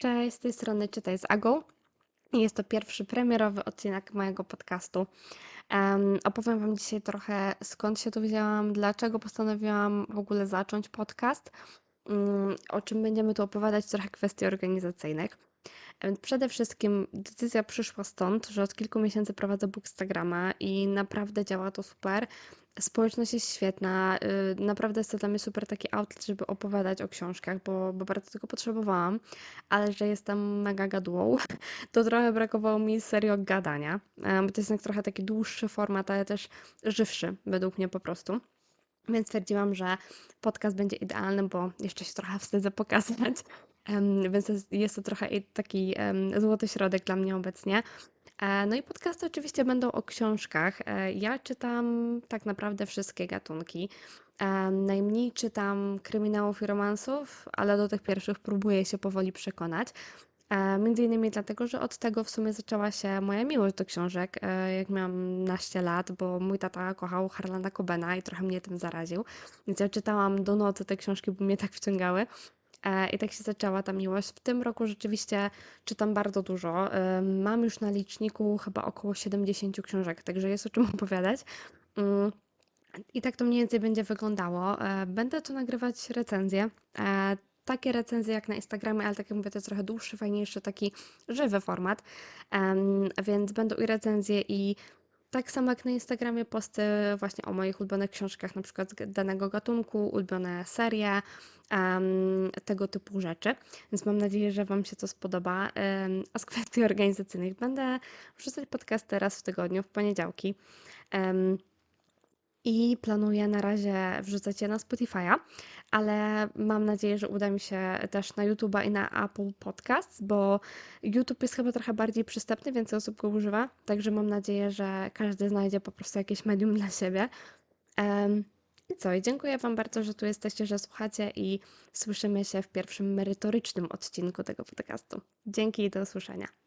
Cześć, z tej strony Czytaj z Agą. Jest to pierwszy premierowy odcinek mojego podcastu. Um, opowiem Wam dzisiaj trochę skąd się tu wzięłam, dlaczego postanowiłam w ogóle zacząć podcast, um, o czym będziemy tu opowiadać, trochę kwestii organizacyjnych. Przede wszystkim decyzja przyszła stąd, że od kilku miesięcy prowadzę Bookstagrama i naprawdę działa to super. Społeczność jest świetna, y, naprawdę jest to dla mnie super taki outlet, żeby opowiadać o książkach, bo, bo bardzo tego potrzebowałam, ale że jestem mega gadułą, to trochę brakowało mi serio gadania, bo to jest trochę taki dłuższy format, ale też żywszy według mnie po prostu. Więc stwierdziłam, że podcast będzie idealny, bo jeszcze się trochę wstydzę pokazać. Więc jest to trochę taki złoty środek dla mnie obecnie. E, no i podcasty oczywiście będą o książkach. E, ja czytam tak naprawdę wszystkie gatunki. Najmniej czytam kryminałów i romansów, ale do tych pierwszych próbuję się powoli przekonać. E, między innymi dlatego, że od tego w sumie zaczęła się moja miłość do książek, jak miałam naście lat, bo mój tata kochał Harlanda Cobena i trochę mnie tym zaraził. Więc ja czytałam do nocy te książki, bo mnie tak wciągały. E, I tak się zaczęła ta miłość. W tym roku rzeczywiście czytam bardzo dużo. Mam już na liczniku chyba około 70 książek, także jest o czym opowiadać. Mm, I tak to mniej więcej będzie wyglądało. E, będę tu nagrywać recenzje. E, takie recenzje jak na Instagramie, ale tak jak mówię, to jest trochę dłuższy, fajniejszy, taki żywy format. Więc będą i recenzje, i tak samo jak na Instagramie posty właśnie o moich ulubionych książkach, na przykład danego gatunku, ulubione serie, um, tego typu rzeczy. Więc mam nadzieję, że Wam się to spodoba. Um, a z kwestii organizacyjnych będę wrzucać podcasty raz w tygodniu, w poniedziałki. Um, i planuję na razie wrzucać je na Spotify'a, ale mam nadzieję, że uda mi się też na YouTube'a i na Apple Podcasts, bo YouTube jest chyba trochę bardziej przystępny, więcej osób go używa, także mam nadzieję, że każdy znajdzie po prostu jakieś medium dla siebie. Um, I co, i dziękuję Wam bardzo, że tu jesteście, że słuchacie i słyszymy się w pierwszym merytorycznym odcinku tego podcastu. Dzięki i do usłyszenia.